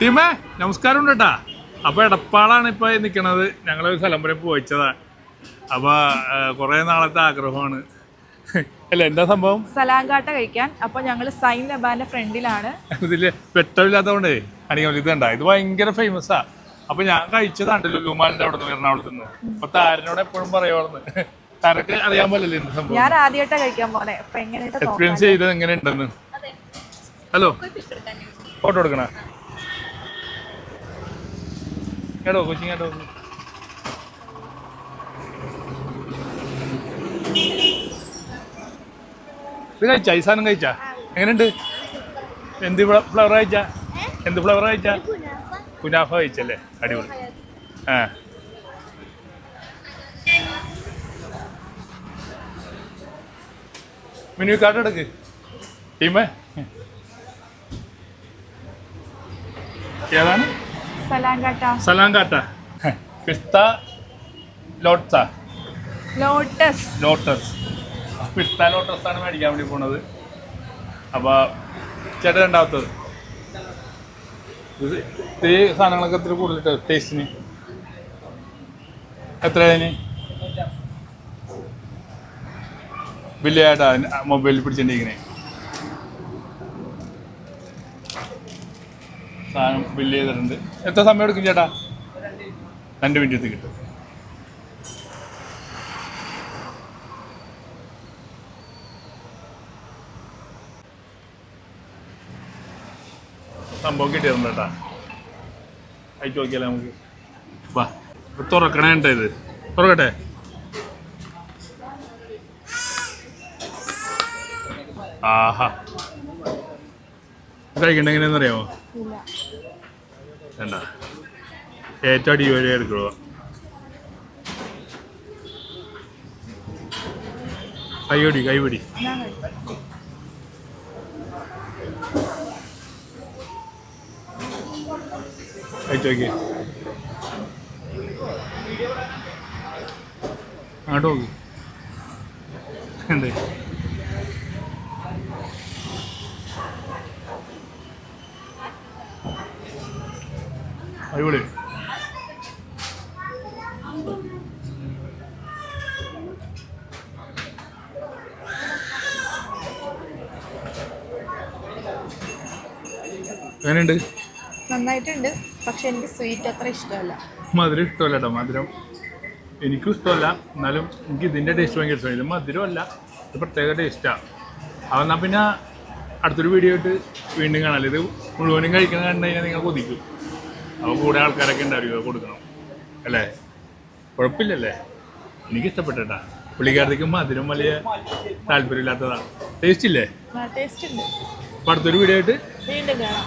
ടീമേ നമസ്കാരം ഉണ്ട് കേട്ടാ അപ്പൊ എടപ്പാളാണ് ഇപ്പൊ നിക്കണത്. ഞങ്ങളൊരു സ്ഥലം വരെ പോയിച്ചതാ. അപ്പൊ കുറെ നാളത്തെ ആഗ്രഹമാണ്. അല്ല എന്താ സംഭവം? സലാങ്കാട്ട കഴിക്കാൻ. അപ്പോൾ ഞങ്ങൾ സൈൻ ലബാന്റെ ഫ്രണ്ടിലാണ്. ഇതിൽ വെട്ടമില്ലാത്തതുകൊണ്ടേ അണിയോ ഇത് കണ്ട. ഇത് ഭയങ്കര ഫേമസാ. അപ്പൊ ഞാൻ കഴിച്ചതാണ്ടല്ലോ ലുലുമാലിന്റെ അവിടെ നിന്ന് എറണാകുളത്ത് നിന്ന് അപ്പൊ താരനോട് എപ്പോഴും പറയുവാണെന്ന് താരക്ക് അറിയാൻ പോലല്ലേ എന്ത് സംഭവം. ഞാൻ ആദ്യമായിട്ടാ കഴിക്കാൻ പോലെ എക്സ്പീരിയൻസ് ചെയ്തത് എങ്ങനെ ഉണ്ടെന്ന് ഹലോ ഫോട്ടോ എടുക്കണ? കേട്ടോ കൊച്ചിങ് കേട്ടോ. ഇത് കഴിച്ചാ? ഈ സാധനം കഴിച്ചാ? എങ്ങനെയുണ്ട്? എന്ത് ഫ്ലവർ കഴിച്ചാ? എന്ത് ഫ്ലവർ കഴിച്ചാ? കുനാഫ കഴിച്ചല്ലേ? അടിപൊളി. ആ. മെനു കാർഡ് എടുക്ക്. ടീമേ. ഏതാണ്? സലാങ്കാട്ട. പിസ്ത ലോട്ടസ. ലോട്ടസ്. ലോട്ടസ്. പിസ്ത ലോട്ടസ് ആണ് മേടിക്കാൻ വേണ്ടി പോണത്. അപ്പൊ ചേട്ടൻ രണ്ടാമത്തത്. ഇത് ഇത്തിരി സാധനങ്ങളൊക്കെ ഇത്തിരി കൂടുതൽ ടേസ്റ്റിന് എത്ര വലിയ വലിയായിട്ടാ മൊബൈലിൽ പിടിച്ചിട്ടിരിക്കണേ സാധനം ബില്ല് ചെയ്തിട്ടുണ്ട്. എത്ര സമയം എടുക്കും ചേട്ടാ? രണ്ട് മിനിറ്റ് കിട്ടും. സംഭവം കിട്ടിയിരുന്നു കേട്ടാ അയച്ചു നോക്കിയാലേ നമുക്ക്. വാ. തുറക്കണേ ഇത്. തുറക്കട്ടെ? ആഹാ. കഴിക്കണ്ട എങ്ങനെയാണെന്ന് അറിയാമോ വേണ്ട ഏറ്റവും അടിപൊളി എടുക്കുള്ളൂ കൈപിടി കൈപിടി. നോക്കി അങ്ങോട്ട് നോക്ക്. ഉണ്ട് അടിപൊളി. എങ്ങനെയുണ്ട്? നന്നായിട്ടുണ്ട്. പക്ഷെ എനിക്ക് സ്വീറ്റ് അത്ര ഇഷ്ടമല്ല. മധുരം ഇഷ്ടമല്ല കേട്ടോ മധുരം എനിക്കും ഇഷ്ടമല്ല. എന്നാലും എനിക്ക് ഇതിന്റെ ടേസ്റ്റ് ഭയങ്കര ഇഷ്ടമാണ്. ഇത് മധുരമല്ല ഇത് പ്രത്യേക ടേസ്റ്റാണ് അതെന്നാൽ പിന്നെ അടുത്തൊരു വീഡിയോ ആയിട്ട് വീണ്ടും കാണാം. ഇത് മുഴുവനും കഴിക്കുന്ന കണ്ടു കഴിഞ്ഞാൽ നിങ്ങൾ കൊതിക്കും. അപ്പോൾ കൂടെ ആൾക്കാരൊക്കെ ഉണ്ടാവുക കൊടുക്കണം. അല്ലേ? കുഴപ്പമില്ലല്ലേ? എനിക്ക് ഇഷ്ടപ്പെട്ടാ പുള്ളിക്കാരത്തേക്ക് മധുരം വലിയ താല്പര്യമില്ലാത്തതാണ്. ടേസ്റ്റ് ഇല്ലേ? അടുത്തൊരു വീഡിയോ ആയിട്ട് വീണ്ടും കാണാം.